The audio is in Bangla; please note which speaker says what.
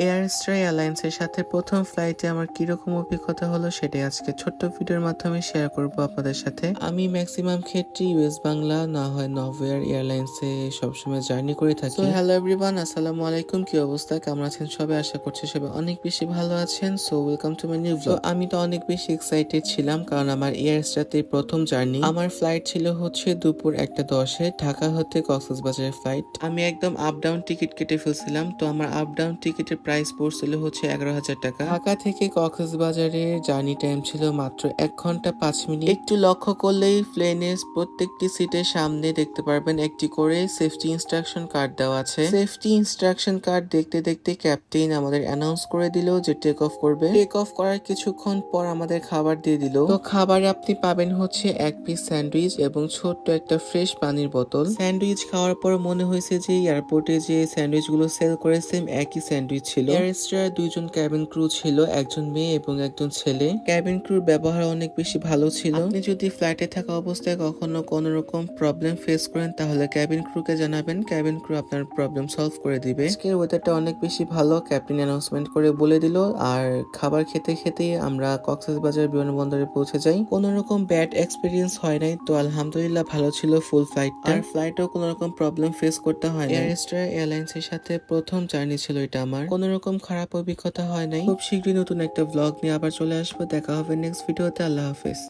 Speaker 1: এয়ার স্টার এয়ারলাইন্সের সাথে প্রথম ফ্লাইটে আমার কীরকম অভিজ্ঞতা হলো সেটাই আজকে ছোট্ট ভিডিওর মাধ্যমে শেয়ার করব আপনাদের সাথে। আমি ম্যাক্সিমাম ক্ষেত্রে ইউএস বাংলা, না হয় নভেয়ার এয়ারলাইন্সে সবসময় জার্নি করে থাকি। হ্যালো এভরিওয়ান আসসালামু আলাইকুম, কি অবস্থা? কেমন আছেন সবাই? আশা করছি সবাই অনেক বেশি ভালো আছেন। So welcome to my new blog আমি তো অনেক বেশি এক্সাইটেড ছিলাম কারণ আমার এয়ার স্টারতে প্রথম জার্নি আমার ফ্লাইট ছিল হচ্ছে দুপুর একটা দশে, ঢাকা হতে কক্সবাজারের ফ্লাইট আমি একদম আপ ডাউন টিকিট কেটে ফেলছিলাম। তো আমার আপ ডাউন টিকিটের প্রাইস পড়ছিল হচ্ছে এগারো হাজার টাকা। ঢাকা থেকে কক্সবাজারের জার্নি টাইম ছিল মাত্র এক ঘণ্টা পাঁচ মিনিট। একটু লক্ষ্য করলেই প্লেনের প্রত্যেকটি সিটের সামনে দেখতে পারবেন একটি করে সেফটি ইনস্ট্রাকশন কার্ড দেওয়া আছে। সেফটি ইনস্ট্রাকশন কার্ড দেখতে দেখতে ক্যাপ্টেন আমাদের অ্যানাউন্স করে দিল যে টেক অফ করবে। টেক অফ করার কিছুক্ষণ পর আমাদের খাবার দিয়ে দিল। তো খাবারে আপনি পাবেন হচ্ছে এক পিস স্যান্ডউইচ এবং ছোট্ট একটা ফ্রেশ পানির বোতল। স্যান্ডউইচ খাওয়ার পর মনে হয়েছে যে এয়ারপোর্টে যে স্যান্ডউইচগুলো সেল করে সেম একই স্যান্ডউইচ ছিল। এয়ারস্টার দুইজন ক্যাবিন ক্রু ছিল একজন মেয়ে এবং একজন ছেলে। ক্যাবিন ক্রুর ব্যবহার অনেক বেশি ভালো ছিল। আপনি যদি ফ্লাইটে থাকা অবস্থায় কখনো কোনো রকম প্রবলেম ফেস করেন তাহলে ক্যাবিন ক্রুকে জানাবেন। ক্যাবিন ক্রু আপনার প্রবলেম সলভ করে দিবে। আজকের ওয়েদারটা অনেক বেশি ভালো ক্যাপ্টেন অ্যানাউন্সমেন্ট করে বলে দিল। আর খাবার খেতে খেতে আমরা কক্সবাজার বিমানবন্দরে পৌঁছে যাই। কোনো রকম ব্যাড এক্সপিরিয়েন্স হয় নাই তো আলহামদুলিল্লাহ ভালো ছিল ফুল ফ্লাইট আর ফ্লাইটেও কোনো রকম প্রবলেম ফেস করতে হয় না এয়ারস্টার এয়ারলাইন্স এর সাথে প্রথম জার্নি ছিল এটা আমার। কোনো রকম খারাপ অভিজ্ঞতা হয় নাই। খুব শীঘ্রই নতুন একটা ব্লগ নিয়ে আবার চলে আসব। দেখা হবে নেক্সট ভিডিওতে আল্লাহ হাফেজ।